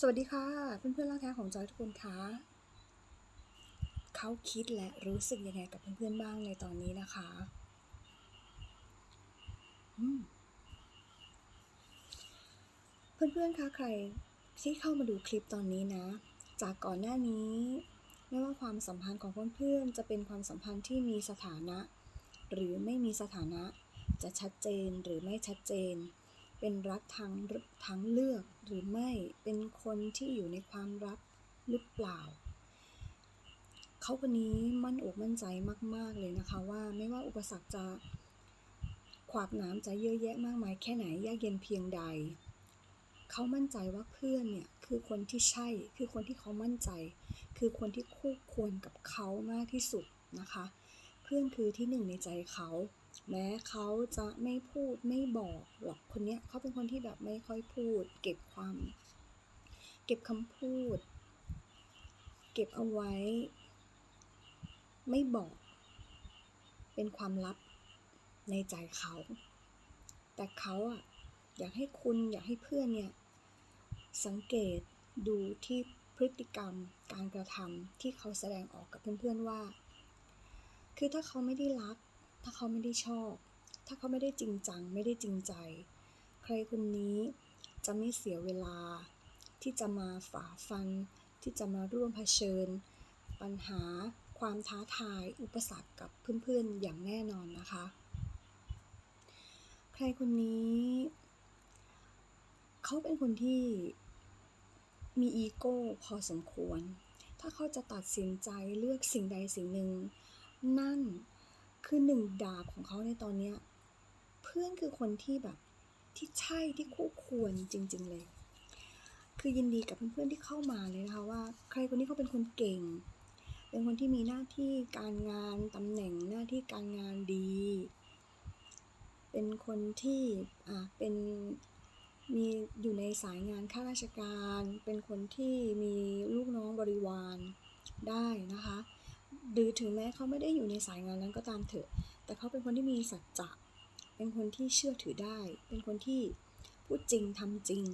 สวัสดีค่ะ เพื่อนๆรักแท้ของจอยทุกคนคะเขาคิดและรู้สึกยังไงกับเพื่อนๆบ้างในตอนนี้นะคะอืมเพื่อนๆคะใครที่เข้ามาดูคลิปตอนนี้นะ จากก่อนหน้านี้ ไม่ว่าความสัมพันธ์ของเพื่อนๆจะเป็นความสัมพันธ์ที่มีสถานะ หรือไม่มีสถานะ จะชัดเจนหรือไม่ชัดเจน เป็นรักทางทางเลือกหรือไม่เป็นคนที่อยู่ในความรักหรือเปล่า เขาคนนี้มั่นอกมั่นใจมาก ๆ เลยนะคะว่าไม่ว่าอุปสรรคจะขวากหน้ำจะเยอะแยะมากมายแค่ไหนยากเย็นเพียงใด เขามั่นใจว่าเพื่อนเนี่ยคือคนที่ใช่ คือคนที่เขามั่นใจ คือคนที่คู่ควรกับเขามากที่สุดนะคะ เพื่อนคือที่หนึ่งในใจเขา แม้เขาจะไม่พูดไม่บอกหรอกคนเนี้ยเขาเป็นคนที่แบบไม่ค่อยพูด เก็บความ เก็บคำพูด เก็บเอาไว้ ไม่บอก เป็นความลับในใจเขา แต่เขาอะอยากให้คุณอยากให้เพื่อนเนี่ย สังเกตดูที่พฤติกรรมการกระทำที่เขาแสดงออกกับเพื่อนๆว่า คือถ้าเขาไม่ได้รัก ถ้าเขาไม่ได้ชอบ ถ้าเขาไม่ได้จริงจัง ไม่ได้จริงใจ ใครคนนี้จะไม่เสียเวลา ที่จะมาฝ่าฟัน ที่จะมาร่วมเผชิญ ปัญหาความท้าทาย อุปสรรคกับเพื่อนๆอย่างแน่นอนนะคะ ใครคนนี้ เขาเป็นคนที่มีอีโก้พอสมควร ถ้าเขาจะตัดสินใจเลือกสิ่งใดสิ่งหนึ่ง นั่น คือหนึ่งดาบของเขาในตอนเนี้ยเพื่อนคือคนที่แบบที่ใช่ที่คู่ควรจริง ๆ เลย คือยินดีกับเพื่อนๆที่เข้ามาเลยนะคะว่า ใครคนนี้เขาเป็นคนเก่ง เป็นคนที่มีหน้าที่การงานตำแหน่งหน้าที่การงานดี เป็นคนที่อ่าเป็นมีอยู่ในสายงานข้าราชการ เป็นคนที่มีลูกน้องบริวารได้นะคะ หรือถึงแม้เขาไม่ได้อยู่ในสายงานนั้นก็ตามเถอะ แต่เขาเป็นคนที่มีสัจจะ เป็นคนที่เชื่อถือได้ เป็นคนที่พูดจริงทำจริง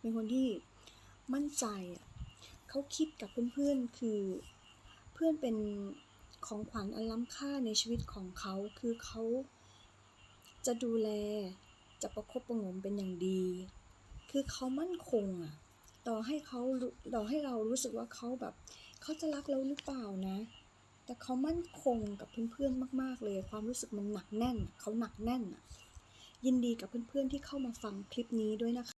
เป็นคนที่มั่นใจอะเขาคิดกับเพื่อนๆ คือเพื่อนเป็นของขวัญอันล้ำค่าในชีวิตของเขา คือเขาจะดูแล จะประคบประงมเป็นอย่างดี คือเขามั่นคงอะ ต่อให้เขาต่อให้เรารู้สึกว่าเขาแบบ เขาจะรักเราหรือเปล่านะ แต่เขามั่นคงกับเพื่อนๆมาก ๆ เลย ความรู้สึกมันหนักแน่น เขาหนักแน่นยินดีกับเพื่อนๆที่เข้ามาฟังคลิปนี้ด้วยนะคะ